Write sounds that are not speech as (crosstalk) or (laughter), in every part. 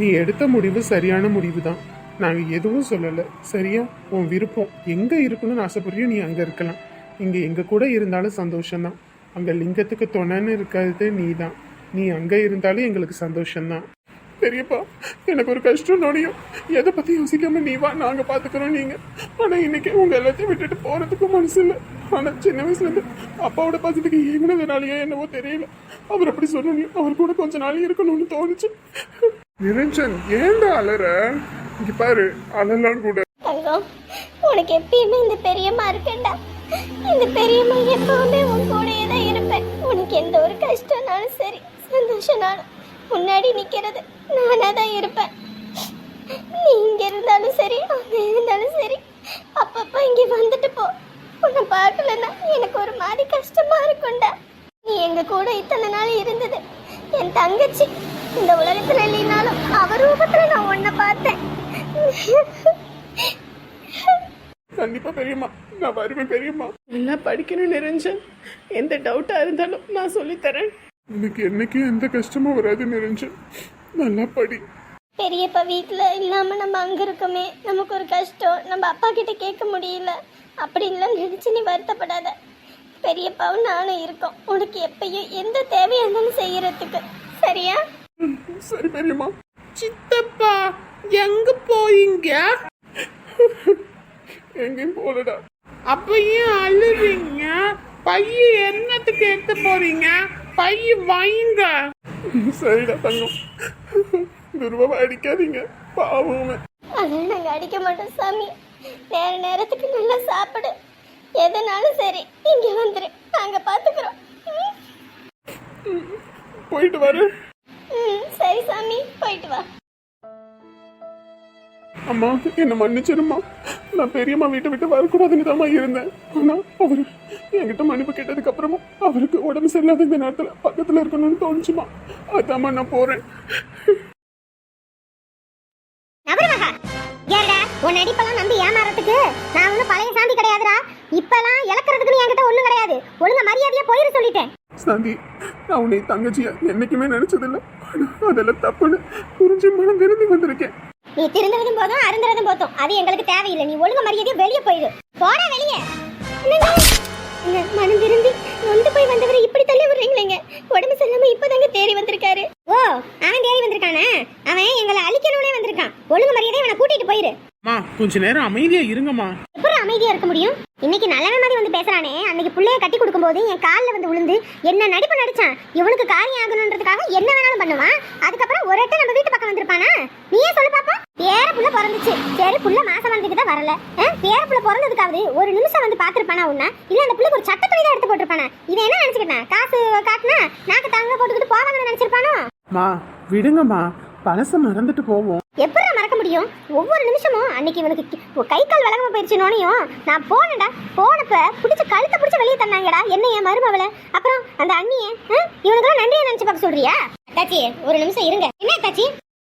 நீ எடுத்த முடிவு சரியான முடிவு தான் நாங்கள் எதுவும் சொல்லலை. சரியா? உன் விருப்பம். எங்கே இருக்கணும்னு ஆசைப்படுறியோ நீ அங்கே இருக்கலாம். இங்கே எங்கள் கூட இருந்தாலும் சந்தோஷம்தான். அங்கே லிங்கத்துக்கு துணைன்னு இருக்கிறது நீ தான் நீ அங்கே இருந்தாலும் எங்களுக்கு சந்தோஷம்தான். பெரியப்பா எனக்கு ஒரு கஷ்டம் நோடியும் எதை பற்றி யோசிக்காம நீ வா நாங்கள் பாத்துக்கிறோம் நீங்கள் ஆனால் இன்னைக்கு உங்கள் எல்லாத்தையும் விட்டுட்டு போகிறதுக்கும் மனசு இல்லை. ஆனால் சின்ன வயசுலேருந்து அப்பாவோட பக்கத்துக்கு ஏங்கினதுனாலயோ என்னவோ தெரியல. அவர் அப்படி சொல்லணும் அவர் கூட கொஞ்ச நாள் இருக்கணும்னு தோணுச்சு. நிரஞ்சன் ஏன்டா அலற? இங்க பாரு அலலாம் கூட. தங்கம் உனக்கு எப்பயுமே இந்த பெரியம்மா இருக்கேன்டா. இந்த பெரியம்மா எப்பவுமே உன் கூடயே தான் இருப்பேன். உனக்கு எந்த ஒரு கஷ்டம்னாலும் சரி சந்தோஷம்னாலும் முன்னாடி நிக்கிறது நானா தான் இருப்பேன். நீ இங்க இருந்தாலும் சரி அங்க இருந்தாலும் சரி அப்பப்போ இங்க வந்துட்டு போ. உன்னை பார்க்கலன்னா எனக்கு ஒரு மாதிரி கஷ்டமா இருக்கும்டா. நீ எங்க கூட இத்தனை நாள் இருந்தது? என் தங்கச்சி இந்த உலகத்துல இல்லைனாலும் அவ ரூபத்துல நான் உன்னை பார்த்தேன். கண்டிப்பா பெரியம்மா நான் வருவேன் பெரியம்மா. நல்லா படிக்கணும் நிரஞ்சன். எந்த டவுட்டா இருந்தாலும் நான் சொல்லித்தரேன். எனக்கு என்னைக்கு எந்த கஷ்டமும் வராது நிரஞ்சன். நல்லா படி. பெரியப்பா வீட்டில் இல்லாமல் நம்ம அங்கே இருக்கோமே. நமக்கு ஒரு கஷ்டம். நம்ம அப்பா கிட்ட கேட்க முடியல. அப்படின்லாம் நினச்சி நீ வருத்தப்படாத. பெரியப்பாவும் நானும் இருக்கோம். உனக்கு எப்பயும் எந்த தேவையா இருந்தாலும் செய்யறதுக்கு. சரியா? சரி பெரியம்மா சித்தப்பா எங்க போயிங்க எங்கேயும் போலடா அப்ப ஏன் அழுறீங்க. பைய என்னத்துக்கு எடுத்து போறீங்க? பைய வைங்க சரிடா தங்கம். துருவமா அடிக்காதீங்க. பாவமே அதெல்லாம் நாங்கள் அடிக்க மாட்டோம் சாமி. நேர நேரத்துக்கு நல்லா சாப்பிடு. எதனாலும் சரி இங்கே வந்துரு. நாங்கள் பார்த்துக்குறோம்? போயிட்டு வரேன் ம் சரி சாமி போயிட்டு வா. அம்மா என்னை மன்னிச்சிருமா நான் பெரியம்மா வீட்டை விட்டு வரக்கூடாதுன்னு தான் இருந்தேன். ஆனா அவர் என்கிட்ட மன்னிப்பு கேட்டதுக்கு அப்புறமா அவருக்கு உடம்பு சரியில்லாத இந்த நேரத்துல பக்கத்துல இருக்கணும்னு தோணுச்சுமா அதாம்மா நான் போறேன். உன் நடிப்பெல்லாம் நம்பி ஏமாறதுக்கு நான் ஒன்றும் பழைய சாந்தி கிடையாதுடா. இப்பெல்லாம் இழக்கிறதுக்குன்னு என்கிட்ட ஒன்றும் கிடையாது. ஒழுங்கா மரியாதையா போயிரு சொல்லிட்டேன். சாந்தி நான் உன்னை தங்கச்சியா? என்னைக்குமே நினைச்சதில்லை. அதெல்லாம் தப்புன்னு புரிஞ்சு மனம் விரும்பி வந்திருக்கேன். நீ திருந்துறதும் போதும் அருந்துறதும் போதும். அது எங்களுக்கு தேவையில்லை. நீ ஒழுங்கா மரியாதையா வெளியே போயிரு. போடா வெளியே. மனம் விரும்பி நொந்து போய் வந்தவரை இப்படி தள்ளி விடுறீங்களேங்க உடம்பு சரியில்லாம இப்பதாங்க தேறி வந்திருக்காரு. ஓ அவன் தேறி வந்திருக்கானே? அவன் எங்களை அழிக்கணும்னே வந்திருக்கான். ஒழுங்கு மரியாதையா அவனை கூட்டிட்டு போயிரு. அம்மா கொஞ்ச நேரம் அமைதியா இருங்கம்மா. எப்படி அமைதியா இருக்க முடியும்? இன்னைக்கு நல்லவன் மாதிரி வந்து பேசுறானே. அன்னைக்கு புள்ளைய கட்டி கொடுக்கும்போது என் காலில் வந்து விழுந்து என்ன நடிப்பு நடிச்சான்? இவனுக்கு காரியம் ஆகணுன்றதுக்காக என்ன வேணாலும் பண்ணுவான்? அதுக்கப்புறம் ஒரு நம்ம வீட்டு பக்கம் வந்திருப்பானா? நீயே சொல்லு பாப்பா. பேர புள்ள பிறந்துச்சு. சரி புள்ள மாசம் வந்துட்டு தான் வரல? பேர புள்ள பிறந்ததுக்காவது ஒரு நிமிஷம் வந்து பாத்துருப்பானா உன்ன? இல்ல அந்த புள்ளைக்கு ஒரு சட்டத்துறை தான் எடுத்து போட்டிருப்பானா? இவன் என்ன நினைச்சுக்கிட்டான்? காசு காட்டுனா நாக்கு தாங்க போட்டுக்கிட்டு போவாங்கன்னு நினைச்சிருப்பானோ? மா விடுங்கம்மா. பழச மறந்துட்டு போவோம். எப்படி முடியும். ஒவ்வொரு நிமிஷமும் அன்னைக்கு இவனுக்கு கை கால் விளங்காம போயிடுச்சுனோனையும் நான் போனேன்டா போனப்ப பிடிச்ச கழுத்தை பிடிச்ச வெளியே தந்தாங்கடா. என்ன என் மருமவளை? அப்புறம் அந்த அண்ணிய இவனுக்கெல்லாம் நன்றியை நினைச்சு பார்க்க சொல்றியா? தாச்சி ஒரு நிமிஷம் இருங்க. என்ன தாச்சி?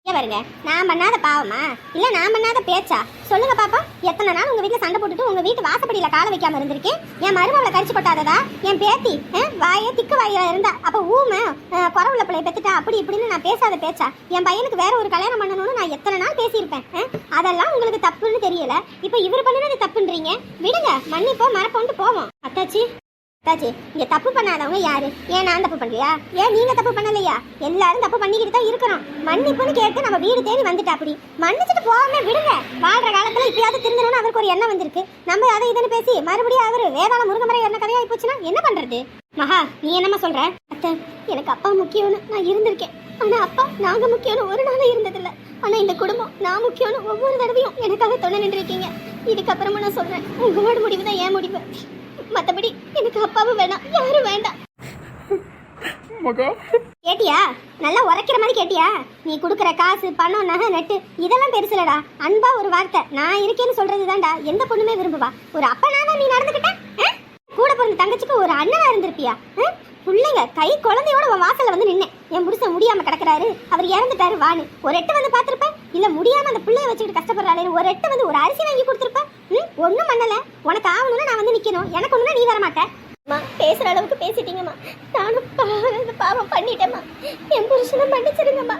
இங்க பாருங்க நான் பண்ணாத பாவமா? இல்ல நான் பண்ணாத பேச்சா? சொல்லுங்க பாப்பா எத்தனை நாள் உங்க வீட்டுல சண்டை போட்டுட்டு உங்க வீட்டு வாசப்படியில கால வைக்காம இருந்திருக்கேன்? என் மருமவளை கடிச்சு கொட்டாததா? என் பேத்தி வாயே திக்கு வாயில இருந்தா. அப்ப ஊமை குறவுல பிள்ளைய பெத்துட்டா? அப்படி இப்படின்னு நான் பேசாத பேச்சா? என் பையனுக்கு வேற ஒரு கல்யாணம் பண்ணணும்னு நான் எத்தனை நாள் பேசியிருப்பேன் அதெல்லாம் உங்களுக்கு தப்புன்னு தெரியல. இப்ப இவர் பண்ணினது தப்புன்றீங்க. விடுங்க மன்னிப்போ மறப்போன்ட்டு போவோம். அத்தாச்சி அத்தாச்சி இங்க தப்பு பண்ணாதவங்க யாரு? ஏன் நான் தப்பு பண்ணலையா? ஏன் நீங்க தப்பு பண்ணலையா? எல்லாரும் தப்பு பண்ணிக்கிட்டு தான் இருக்கிறோம். மன்னிப்புன்னு கேட்டு நம்ம வீடு தேடி வந்துட்டா அப்படி மன்னிச்சுட்டு போகாம விடுங்க. வாழ்ற காலத்துல இப்பயாவது திருந்தணும்னு அவருக்கு ஒரு எண்ணம் வந்திருக்கு. நம்ம அதை இதுன்னு பேசி மறுபடியும் அவரு வேதாள முருகமரை என்ன கதையாகி போச்சுன்னா என்ன பண்றது? மகா நீ என்னம்மா சொல்ற? அத்தை எனக்கு அப்பா முக்கியம்னு நான் இருந்திருக்கேன். ஆனா அப்பா நாங்க முக்கியம்னு ஒரு நாளும் இருந்ததில்ல. ஆனா இந்த குடும்பம் நான் முக்கியம்னு ஒவ்வொரு தடவையும் எனக்காக துணை நின்றுருக்கீங்க. இதுக்கப்புறமா நான் சொல்றேன். உங்களோட முடிவு தான் ஏன் முடிவு. மத்தபடி எனக்கு அப்பாவும் வேணாம். யாரும் வேண்டாம். மகா. கேட்டியா? நல்லா உரைக்கிற மாதிரி கேட்டியா? நீ கொடுக்குற காசு பணம் நகை நட்டு இதெல்லாம் பெருசுலடா. அன்பா ஒரு வார்த்தை. நான் இருக்கேன்னு சொல்றது தான்டா எந்த பொண்ணுமே விரும்புவா. ஒரு அப்பனாதான் நீ நடந்துக்கிட்ட? கூட பிறந்த தங்கச்சிக்கு ஒரு அண்ணனா இருந்திருப்பியா? பிள்ளைங்க கை குழந்தையோட உன் வாசல்ல வந்து நின்னேன். என் புருஷன் முடியாம கிடக்குறாரு. அவர் இறந்துட்டாரு. வான்னு. ஒரு எட்டு வந்து பார்த்திருப்ப இல்ல முடியாம அந்த பிள்ளைய வச்சுக்கிட்டு கஷ்டப்படுறாளே. ஒரு எட்டு வந்து ஒரு அரிசி வாங்கி கொடுத்துருப்ப. ம் ஒண்ணும் பண்ணல. உனக்கு ஆகணும்னா நான் வந்து நிக்கணும். எனக்கு ஒண்ணுனா நீ வர அம்மா பேசுற அளவுக்கு பேசிட்டீங்கம்மா. நானும் பாவம் பாவம் பண்ணிட்டேம்மா. என் புருஷனை மன்னிச்சிருங்கம்மா.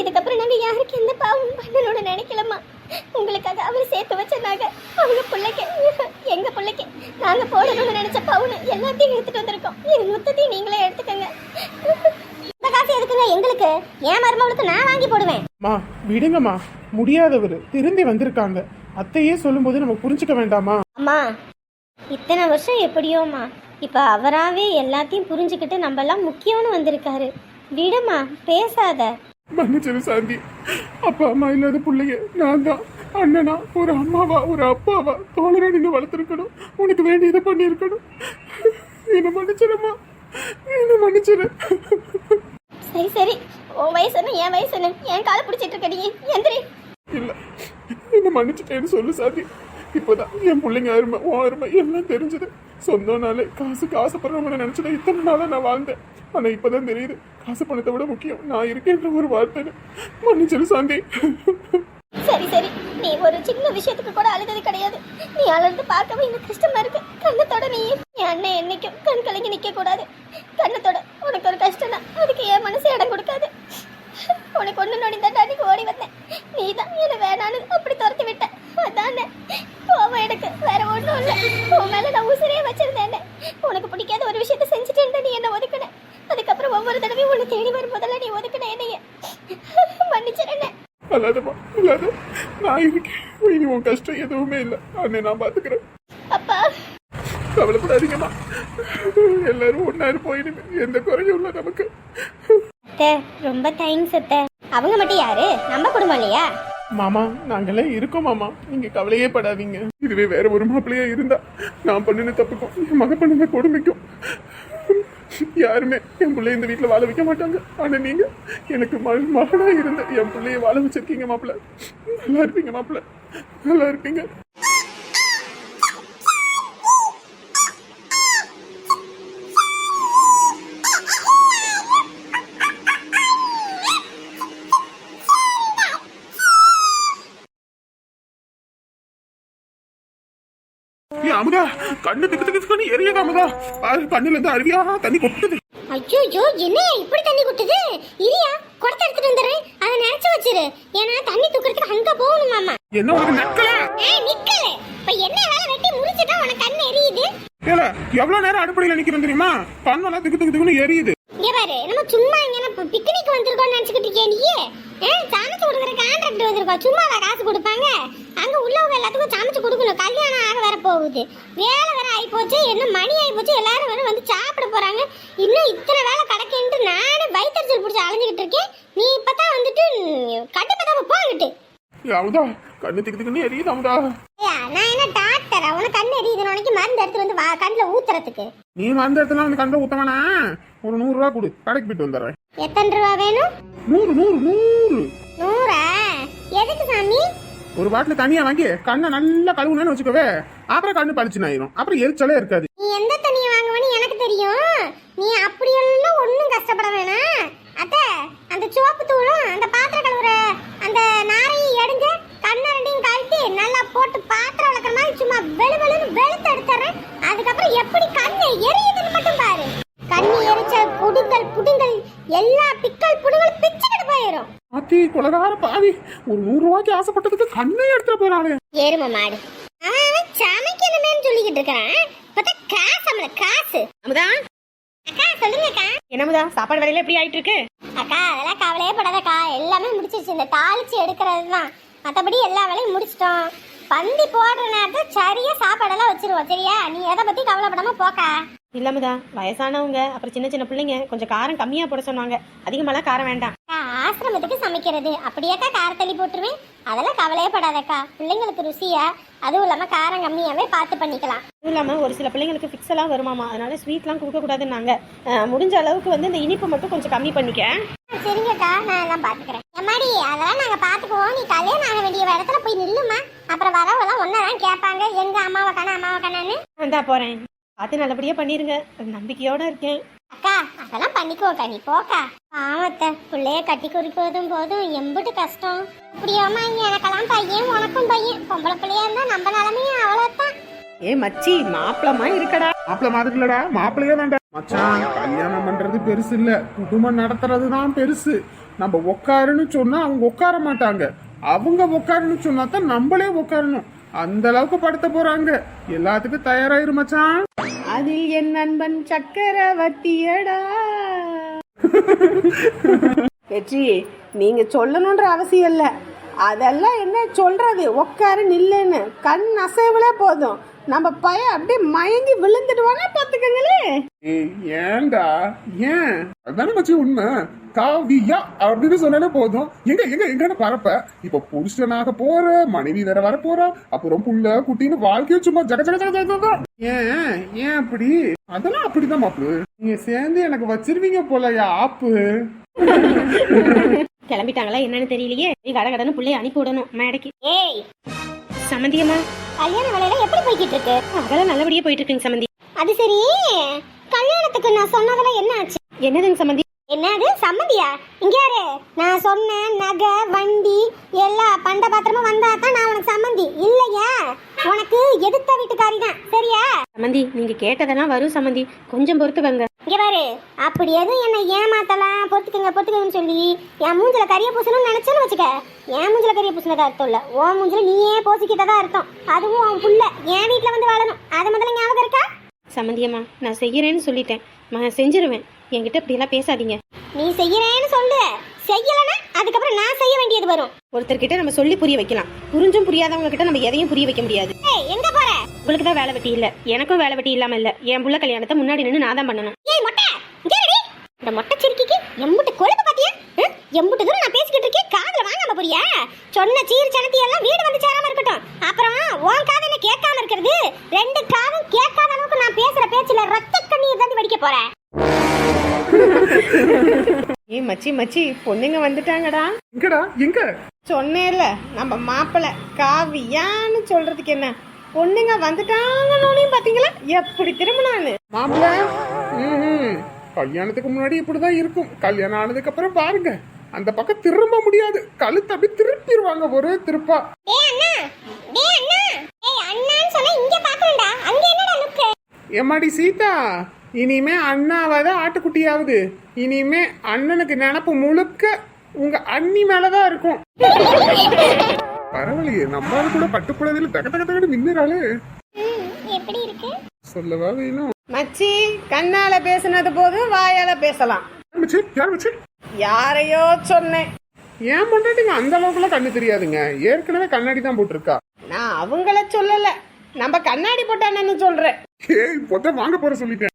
இதுக்கப்புறம் நாங்க யாருக்கு எந்த பாவமும் பண்ணணும்னு நினைக்கலம்மா. உங்களுக்காக அவர் சேர்த்து வச்ச நகை அவங்க பிள்ளைக்கு எங்க பிள்ளைக்கு. நாங்க போடணும்னு நினைச்ச பவுன் எல்லாத்தையும் எடுத்துட்டு வந்திருக்கோம். இது மொத்தத்தையும் நீங்களே எடுத்துக்கங்க. இந்த காசு எதுக்குங்க எங்களுக்கு? என் மருமகளுக்கு நான் வாங்கி போடுவேன். மா விடுங்கம்மா. முடியாதவர். திருந்தி வந்திருக்காங்க. அத்தையே சொல்லும்போது நம்ம புரிஞ்சுக்க வேண்டாமா? அம்மா இத்தனை வருஷம் எப்படியோம்மா இப்போ அவராகவே எல்லாத்தையும் புரிஞ்சுக்கிட்டு நம்மலாம் முக்கியம்னு வந்திருக்காரு. விடுமா பேசாத. மன்னிச்சிரு சாந்தி. அப்பா அம்மா இல்லாத பிள்ளைய நான் தான். அண்ணனா ஒரு அம்மாவா ஒரு அப்பாவா? தோழரா நின்று வளர்த்துருக்கணும். உனக்கு வேண்டியதை பண்ணியிருக்கணும். என்ன மன்னிச்சிருமா என்ன மன்னிச்சிரு? சரி சரி. உன் வயசுன்னு என் வயசுன்னு என் காலை பிடிச்சிட்டு இருக்க நீ? எந்திரி. இல்ல என்ன மன்னிச்சிட்டேன்னு சொல்லு சாந்தி இப்போதான் என் பிள்ளைங்க அருமை உன் அருமை எல்லாம் தெரிஞ்சது. சொந்தம்னாலே காசுக்கு ஆசைப்படுறவங்க நினைச்சதை இத்தனை நாளா நான் வாழ்ந்தேன். ஆனா இப்பதான் தெரியுது காசு பணத்தை விட முக்கியம். நான் இருக்கேன்ற ஒரு வார்த்தைன்னு மன்னிச்சிரு சாந்தி சரி சரி. நீ ஒரு சின்ன விஷயத்துக்கு கூட அழுதது கிடையாது. நீ அழுது பார்க்கவே எனக்கு கஷ்டமா இருக்கு. கண்ணத்தோட நீ என் அண்ணன் என்னைக்கும் கண் கலங்கி நிக்க கூடாது கண்ணத்தோட உனக்கு ஒரு கஷ்டம் தான் அதுக்கு என் மனசு இடம் கொடுக்காது உனக்கு ஒண்ணு நொடி தான் அன்னைக்கு ஓடி வந்தேன் நீ தான் என்ன வேணான்னு அப்படி துரத்தி விட்ட அதானே கோவம் எனக்கு வேற ஒண்ணும் இல்ல உன் மேல நான் உசிரியே வச்சிருந்தேன் உனக்கு பிடிக்காத ஒரு விஷயத்த செஞ்சுட்டு நீ என்ன ஒதுக்குன அதுக்கப்புறம் ஒவ்வொரு தடவையும் உன்னை தேடி வரும்போதெல்லாம் நீ ஒதுக்குன என்னைய அல்லாதம்மா இல்லாத நான் இருக்கேன் இனி உன் கஷ்டம் எதுவுமே இல்லை. அண்ணே நான் பாத்துக்கிறேன். அப்பா. கவலைப்படாதீங்கம்மா. எல்லாரும் ஒன்னா இருப்போம். எந்த குறையும் இல்லை நமக்கு. அத்தை ரொம்ப தேங்க்ஸ் அத்தை. அவங்க மட்டும் யாரு? நம்ம குடும்பம் இல்லையா? மாமா நாங்கெல்லாம் இருக்கோம் மாமா. நீங்க கவலையே படாதீங்க. இதுவே வேற ஒரு மாப்பிள்ளையா இருந்தா நான் பண்ணின தப்புக்கும் என் மக பண்ணின கொடுமைக்கும் யாருமே என் பிள்ளைய இந்த வீட்டில் வாழ வைக்க மாட்டாங்க. ஆனால் நீங்கள் எனக்கு ம- மகனா இருந்த என் பிள்ளைய வாழ வச்சிருக்கீங்க மாப்பிள்ள. நல்லா இருப்பீங்க மாப்பிள்ள. நல்லா இருப்பீங்க. அமுதா கண்ணு திக்கு திக்கு திக்குன்னு எரியுது அமுதா. பாரு கண்ணுல இருந்து அருவியா தண்ணி கொட்டுது. ஐயோ என்ன இப்படி தண்ணி கொட்டுது? இரியா குடத்தை எடுத்துட்டு வந்துடுறேன் அதை நினைச்சு வச்சிரு. ஏன்னா தண்ணி தூக்குறதுக்கு அங்க போகணும் மாமா. என்ன உனக்கு நக்கல? ஏய் நிக்கல. இப்ப என்ன வேலை வெட்டி முடிச்சிட்டா உனக்கு கண்ணு எரியுது? ஏல எவ்வளவு நேரம் அடுப்படியில நிக்கிறேன் தெரியுமா? கண்ணெல்லாம் திக்கு திக்கு திக்குன்னு எரியுது. இங்க பாரு நம்ம சும்மா இங்க பிக்னிக் வந்திருக்கோம்னு நினைச்சுக்கிட்டு இருக்கியா நீ சமைச்சு கொடுக்குற கான்ட்ராக்ட் வந்திருக்கோம். சும்மா காசு கொடுப்பாங்க? அங்க உள்ளவங்க எல்லாத்துக்கும் சமைச்சு கொடுக்கணும். கல்யாணம் ஆக போகுது. வேலை வேற ஆகி போச்சு என்ன மணி ஆகி போச்சு எல்லாரும் வேற வந்து சாப்பிட போறாங்க. இன்னும் இத்தனை வேலை கிடக்குன்ட்டு நானே வயிற்றுச்சல் பிடிச்சி அலைஞ்சுக்கிட்டு இருக்கேன். நீ இப்பதான் வந்துட்டு கட்டுப்பதாம போங்கிட்டு ஏய், அமுதா கண்ணு திக்கு திக்குன்னு எரியுது அமுதா ஐயா, நான் என்ன டாக்டரா? உனக்கு கண்ணு எரியுது. உனக்கு மருந்து எடுத்து வந்து வா- கண்ணுல ஊத்துறதுக்கு. நீ வந்த இடத்துல வந்து கண்ட ஊத்தவனா ஒரு நூறு ரூபா கொடு. கடைக்கு போயிட்டு வந்துடுறேன். எத்தனை ரூபா வேணும்? நூறு நூறு நூறு. நூறா? எதுக்கு சாமி? ஒரு பாட்டில் தனியா வாங்கி கண்ணை நல்லா கழுவுனேன்னு வச்சுக்கவே. அப்புறம் கண்ணு பளிச்சுன்னு ஆயிரும். அப்புறம் எரிச்சலே இருக்காது. நீ எந்த தண்ணியை வாங்குவனு எனக்கு தெரியும். நீ அப்படியெல்லாம் ஒன்றும் கஷ்டப்பட வேணாம் அத்தை அந்த சிவப்பு தூளும் அந்த பாத்திரம் கழுவுற அந்த நாரையும் எடுங்க கண்ணை ரெண்டையும் கழட்டி நல்லா போட்டு பாத்திரம் விளக்குற மாதிரி சும்மா வெளு வெளுன்னு வெளுத்து எடுத்துறேன் அதுக்கப்புறம் எப்படி கண்ணு எரியுதுன்னு மட்டும் பாரு. கண்ணு எரிச்சல் புடுங்கல் புடுங்கல் எல்லா பிக்கல் புடுங்கல் அத்தி குலகார பாவி. ஒரு நூறு ரூபாய்க்கு ஆசைப்பட்டதுக்கு கண்ணே எடுத்துட்டு போறாளே. எரும மாடு. அவன் சமைக்கணுமேன்னு சொல்லிக்கிட்டு இருக்கிறான். பார்த்தா காசு நம்மள காசு. அமுதா? அக்கா சொல்லுங்க அக்கா என்னமுதா சாப்பாடு வேலையில எப்படி ஆயிட்டு இருக்கு அக்கா அதெல்லாம் கவலையே படாதக்கா. எல்லாமே முடிச்சிருச்சு. இந்த தாளிச்சு எடுக்கிறது தான் மற்றபடி எல்லா வேலையும் முடிச்சிட்டோம். பந்தி போடுற நேரத்தில் சரியா சாப்பாடெல்லாம் வச்சிருவோம். சரியா? நீ எதை பத்தி கவலைப்படாம போக்கா. இல்லமுதா? வயசானவங்க அப்புறம் சின்ன சின்ன பிள்ளைங்க கொஞ்சம் காரம் கம்மியா போட சொன்னாங்க. அதிகமாலாம் காரம் வேண்டாம். ஆசிரமத்துக்கு சமைக்கிறது. அப்படியாக்கா காரத்தள்ளி போட்டுருவேன். அதெல்லாம் கவலையே படாதக்கா. பிள்ளைங்களுக்கு ருசியா அதுவும் இல்லாம காரம் கம்மியாவே பார்த்து பண்ணிக்கலாம். அதுவும் இல்லாம ஒரு சில பிள்ளைங்களுக்கு ஃபிக்ஸ் எல்லாம் வருமாமா அதனால ஸ்வீட்லாம் கொடுக்க கூடாதுன்னாங்க. முடிஞ்ச அளவுக்கு வந்து இந்த இனிப்பு மட்டும் கொஞ்சம் கம்மி பண்ணிக்க. சரிங்கக்கா நான் எல்லாம் பாத்துக்கிறேன் எம்மாடி அதெல்லாம் நாங்க பாத்துக்குவோம் நீ கல்யாணம் ஆக வேண்டிய இடத்துல போய் நில்லுமா. அப்புறம் வரவெல்லாம் ஒன்னதான் கேட்பாங்க. எங்க அம்மாவை காணா அம்மாவை காணான்னு. போறேன். பார்த்து நல்லபடியா பண்ணிருங்க. நம்பிக்கையோட இருக்கேன். அக்கா அதெல்லாம் பண்ணிக்கோக்கா நீ போக்கா. ஆமத்த பிள்ளைய கட்டி குறிப்பதும் போதும் எம்பிட்டு கஷ்டம். அப்படியாமா எனக்கெல்லாம் பையன் உனக்கும் பையன். பொம்பளை பிள்ளையா இருந்தா நம்ம நிலமையும் அவ்வளவுதான். ஏ மச்சி மாப்பிளமா இருக்கடா. மாப்பிள்ள மாதிரி இல்லடா. மாப்பிள்ளையே தான்டா மச்சான் கல்யாணம் பண்றது பெருசு இல்ல. குடும்பம் நடத்துறது தான் பெருசு. நம்ம உட்காருன்னு சொன்னா அவங்க உட்கார மாட்டாங்க. அவங்க உட்காருன்னு சொன்னா தான் நம்மளே உட்காரணும் அந்த அளவுக்கு படுத்த போறாங்க. எல்லாத்துக்கும் தயாராயிரு மச்சான். அதில் என் நண்பன் சக்கரவர்த்தியடா. வெற்றி நீங்க சொல்லணுன்ற அவசியம் இல்ல. அதெல்லாம் என்ன சொல்றது? உட்காரு நில்லுன்னு. கண் அசைவுல போதும். நம்ம பையன் அப்படியே மயங்கி விழுந்துடுவானா பாத்துக்கங்களே ஏன்டா? ஏன்? அதானே மச்சி உண்மை. காவியா அப்படின்னு சொன்னாலே போதும். எங்க எங்க எங்கன்னு பரப்ப. இப்ப புருஷனாக போற மனைவி வேற வர போறா அப்புறம் புள்ள குட்டின்னு வாழ்க்கையை சும்மா ஜக ஜக ஜக. ஏன் ஏன் அப்படி? அதெல்லாம் அப்படிதான் மாப்பு. நீங்க சேர்ந்து எனக்கு வச்சிருவீங்க போலயா ஆப்பு? கிளம்பிட்டாங்களா என்னன்னு தெரியலையே. போய் கட கடன்னு பிள்ளைய அனுப்பி விடணும் மேடைக்கு ஏய். சம்மந்தியம்மா. கல்யாண வேலையில எப்படி போய்கிட்டு இருக்கு அதெல்லாம் நல்லபடியா போயிட்டு இருக்குங்க சம்மந்தி அது சரி. கல்யாணத்துக்கு நான் சொன்னதெல்லாம் என்ன ஆச்சு? என்னதுங்க சம்மந்தி என்னது சம்மந்தியா? இங்க யாரு? நான் சொன்ன நகை வண்டி எல்லா பண்ட பாத்திரமும் வந்தா தான் நான் உனக்கு சம்மந்தி. இல்லையா? உனக்கு எதிர்த்த வீட்டுக்காரி தான். சரியா? சம்மந்தி நீங்க கேட்டதெல்லாம் வரும் சம்மந்தி. கொஞ்சம் பொறுத்துக்கங்க இங்க பாரு. அப்படி எதுவும் என்ன ஏமாத்தலாம் பொறுத்துக்கங்க பொறுத்துக்கங்கன்னு சொல்லி என் மூஞ்சில கரிய பூசணும்னு நினைச்சேன்னு வச்சுக்க. என் மூஞ்சில கரிய பூசினதா அர்த்தம் இல்ல. உன் மூஞ்சில நீயே பூசிக்கிட்டதா அர்த்தம். அதுவும் உன் புள்ள. என் வீட்டுல வந்து வாழணும். அது முதல்ல சம்மந்தியம்மா நான் செய்யறேன்னு சொல்லிட்டேன். நான் செஞ்சிருவேன். என்கிட்ட இப்படியெல்லாம் பேசாதீங்க. நீ செய்யறேன்னு சொல்லு. செய்யலனா அதுக்கப்புறம் நான் செய்ய வேண்டியது வரும். ஒருத்தர்கிட்ட நம்ம சொல்லி புரிய வைக்கலாம். புரிஞ்சும் புரியாதவங்க கிட்ட நம்ம எதையும் புரிய வைக்க முடியாது. எங்க போற? உங்களுக்கு தான் வேலை வெட்டி இல்ல. எனக்கும் வேலை வெட்டி இல்லாம இல்ல. என் புள்ள கல்யாணத்தை முன்னாடி நின்று நான் தான் பண்ணணும். ஏய் மொட்டை. இந்த மொட்டை சிரிக்கிக்கு எம்புட்டு கொழுப்பு பாத்தியா? எம்புட்டு தூரம் நான் பேசிக்கிட்டு இருக்கேன். காதுல வாங்காம போறியா? சொன்ன சீர் சனத்தி எல்லாம் வீடு வந்து சேராம இருக்கட்டும். அப்புறம் உன் காது என்ன கேட்காம இருக்கிறது. ரெண்டு காதும் கேட்காத அளவுக்கு நான் பேசுற பேச்சுல ரத்த கண்ணீர் தான் வெடிக்க போறேன். (laughs) ஏ மச்சி மச்சி பொண்ணுங்க வந்துட்டாங்கடா. எங்கடா? எங்க? சொன்னேன்ல நம்ம மாப்பிள்ளை காவியான்னு சொல்றதுக்கு என்ன? பொண்ணுங்க வந்துட்டாங்கன்னு பாத்தீங்களா? எப்படி திரும்பினான்னு? மாப்பிள்ள. கல்யாணத்துக்கு முன்னாடி இப்படிதான் இருக்கும். கல்யாணம் ஆனதுக்கு அப்புறம் பாருங்க. அந்த பக்கம் திரும்ப முடியாது. கழுத்து அப்படி திருப்பிடுவாங்க ஒரே திருப்பா. டேய் அண்ணா டேய் அண்ணா. ஏய் அண்ணான்னு சொன்னா இங்க பாக்குறேன்டா அங்க என்னடா லுக்கு எம்மாடி சீதா? இனிமே அண்ணாவாத ஆட்டுக்குட்டியாவது. இனிமே அண்ணனுக்கு நினப்பு முழுக்க உங்க அண்ணி மேலதான் இருக்கும். பரவாயில்லையே நம்ம கூட பட்டுப்புடவையில தக தக தகடு மின்னுறாளே எப்படி இருக்கு? சொல்லவா வேணும். மச்சி கண்ணால பேசுனது போதும் வாயால பேசலாம். வச்சு யார் வச்சு யாரையோ சொன்னேன். ஏன் பொண்டாட்டிங்க அந்த அளவுக்குலாம் கண்ணு தெரியாதுங்க? ஏற்கனவே கண்ணாடி தான் போட்டிருக்கா. நான் அவங்கள சொல்லல. நம்ம கண்ணாடி போட்டானு சொல்றேன். ஏய் பொத்த வாங்க போற சொல்லிட்டேன்.